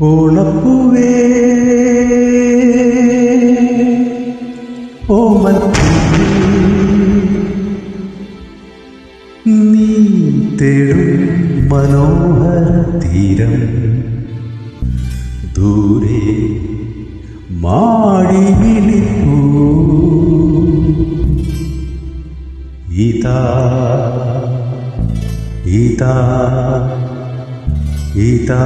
ഓണപ്പൂവേ ഓമൻ നീ തെഴും മനോഹര തീരം. ദൂരെ മാടി വിളിപ്പൂ ഇതാ ഇതാ ഇതാ.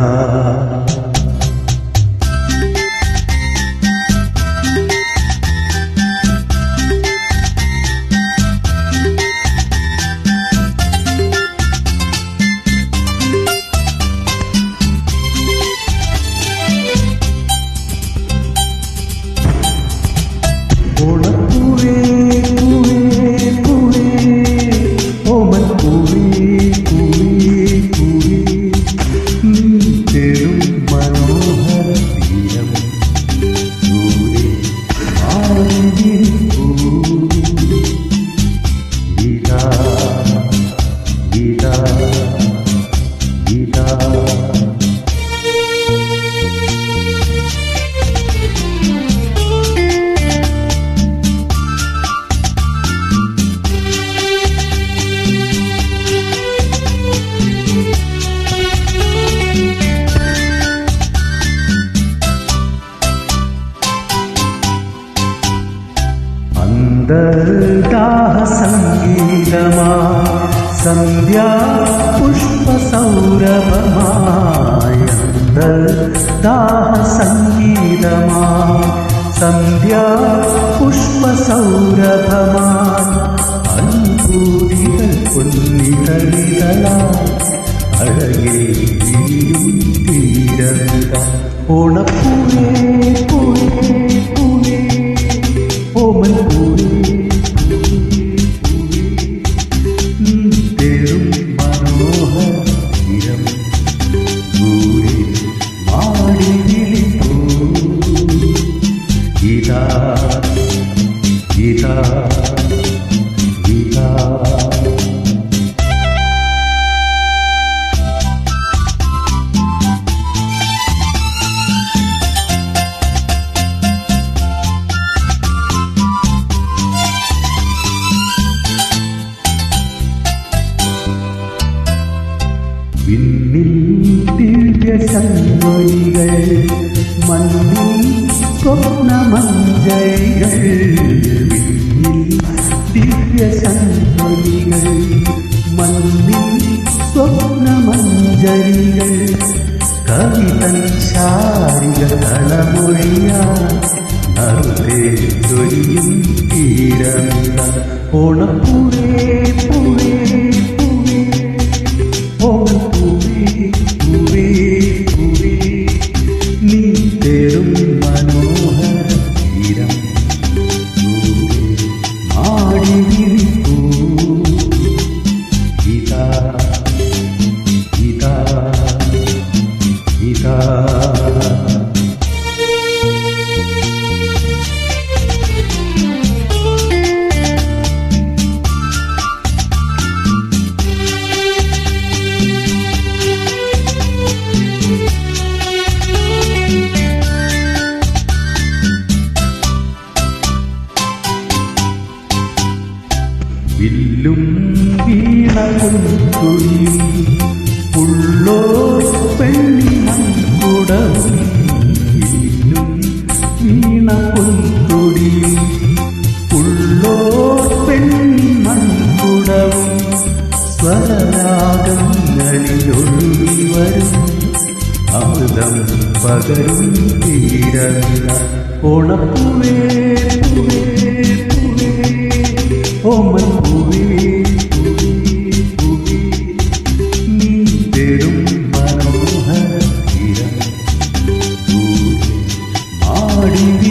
അന്തർദാഹ സംഗീതമാ സന്ധ്യാ പുഷ്പസൗരഭമായ സൗരഭമായ അന്തർദാഹ സംഗീതമാ സന്ധ്യാ പുഷ്പ സൗരഭമാ അൻപൂരികൾ പൊന്നിതളിതളാ അഴകേ തീരമിത ഓണപ്പൂവേ പൂവേ പൂവേ വിണ്ണിൽ ദിവ്യ സംഗൊലികൾ മണ്ണിൽ സ്വപ്നമഞ്ജരികൾ വിണ്ണിൽ ദിവ്യ സംഗൊലികൾ മണ്ണിൽ സ്വപ്നമഞ്ജരികൾ കവിതൻ ശാരിക കളമൊഴിയാൻ നറുതേ ചൊരിയും തീരമില്ല ഓണപ്പൂവേ പൂവേ വില്ലും വീണകും തുണിയും ഉള്ളോ പെണ്ണി മൺകുടവും വില്ലും വീണകും തുടിയും ഉള്ളോ പെണ്ണി മൺകുടവും സ്വരരാഗങ്ങളിൽ ഒഴുകി വരും അമൃതം പകരും തീരമില്ല ഓണപ്പൂവേ പൂവേ പൂവേ பாடுவே